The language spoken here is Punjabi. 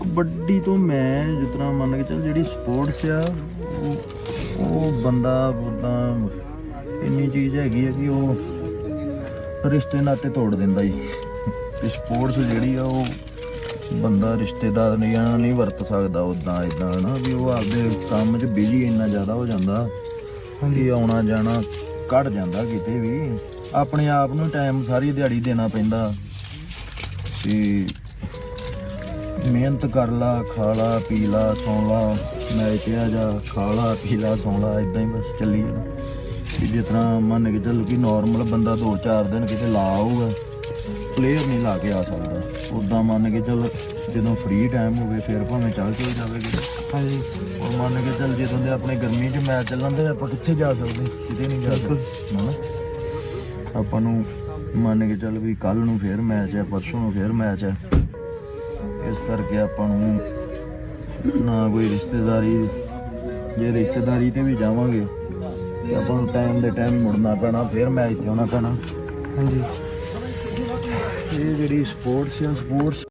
ਕਬੱਡੀ ਤੋਂ ਮੈਂ ਤਰ੍ਹਾਂ ਮੰਨ ਕੇ ਚੱਲ ਜਿਹੜੀ ਸਪੋਰਟਸ ਆ ਉਹ- ਉਹ ਬੰਦਾ ਉਦਾਂ ਇੰਨੀ ਚੀਜ਼ ਹੈਗੀ ਆ ਕਿ ਉਹ ਰਿਸ਼ਤੇ ਨਾਤੇ ਤੋੜ ਦਿੰਦਾ ਹੀ ਤੇ ਸਪੋਰਟਸ ਜਿਹੜੀ ਆ ਉਹ ਬੰਦਾ ਰਿਸ਼ਤੇਦਾਰ ਨਹੀਂ ਆ ਨਹੀਂ ਵਰਤ ਸਕਦਾ ਉਦਾਂ ਇਦਾਂ ਨਾ ਵੀ ਉਹ ਆਪਦੇ ਕੰਮ 'ਚ ਬਿਜ਼ੀ ਇੰਨਾ ਜ਼ਿਆਦਾ ਹੋ ਜਾਂਦਾ ਕਿ ਆਉਣਾ ਜਾਣਾ ਕੱਢ ਜਾਂਦਾ ਕਿਤੇ ਵੀ। ਆਪਣੇ ਆਪ ਨੂੰ ਟਾਈਮ ਸਾਰੀ ਦਿਹਾੜੀ ਦੇਣਾ ਪੈਂਦਾ। ਤੇ ਮਿਹਨਤ ਕਰ ਲਾ ਖਾ ਲਾ ਪੀ ਲਾ ਸੌਂ ਲਾ। ਮੈਚ ਆ ਜਾ ਖਾ ਲਾ ਪੀ ਲਾ ਸੌਂ ਲਾ ਇਦਾਂ ਹੀ ਬਸ ਚੱਲੀ ਕਿ ਜਿਸ ਤਰ੍ਹਾਂ ਮੰਨ ਕੇ ਚੱਲ ਕਿ ਨਾਰਮਲ ਬੰਦਾ 2-4 ਦਿਨ ਕਿਤੇ ਲਾ ਆਊਗਾ ਪਲੇਅਰ ਨਹੀਂ ਲਾ ਕੇ ਆ ਸਕਦਾ। ਉਦਾਂ ਮੰਨ ਕੇ ਚੱਲ ਜਦੋਂ ਫ੍ਰੀ ਟਾਈਮ ਹੋਵੇ ਫਿਰ ਭਾਵੇਂ ਚੱਲ ਚਲ ਜਾਵੇ ਹਾਂਜੀ। ਉਹ ਮੰਨ ਕੇ ਚੱਲ ਜਦੋਂ ਦੇ ਆਪਣੇ ਗਰਮੀ 'ਚ ਮੈਚ ਚੱਲਣ ਦੇ ਆਪਾਂ ਕਿੱਥੇ ਜਾ ਸਕਦੇ? ਕਿਤੇ ਨਹੀਂ ਜਾ ਸਕਦੇ ਹਨਾ? ਆਪਾਂ ਨੂੰ ਮੰਨ ਕੇ ਚੱਲ ਵੀ ਕੱਲ ਨੂੰ ਫੇਰ ਮੈਚ ਹੈ ਪਰਸੋਂ ਨੂੰ ਫੇਰ ਮੈਚ ਹੈ। ਇਸ ਕਰਕੇ ਆਪਾਂ ਨੂੰ ਨਾ ਕੋਈ ਰਿਸ਼ਤੇਦਾਰੀ ਜੇ ਰਿਸ਼ਤੇਦਾਰੀ ਤੇ ਵੀ ਜਾਵਾਂਗੇ ਤੇ ਆਪਾਂ ਨੂੰ ਟਾਈਮ ਦੇ ਟਾਈਮ ਮੁੜਨਾ ਪੈਣਾ ਫੇਰ ਮੈਚ ਤੇ ਆਉਣਾ ਪੈਣਾ। ਹਾਂਜੀ। ਇਹ ਜਿਹੜੀ ਸਪੋਰਟਸ ਆ ਸਪੋਰਟਸ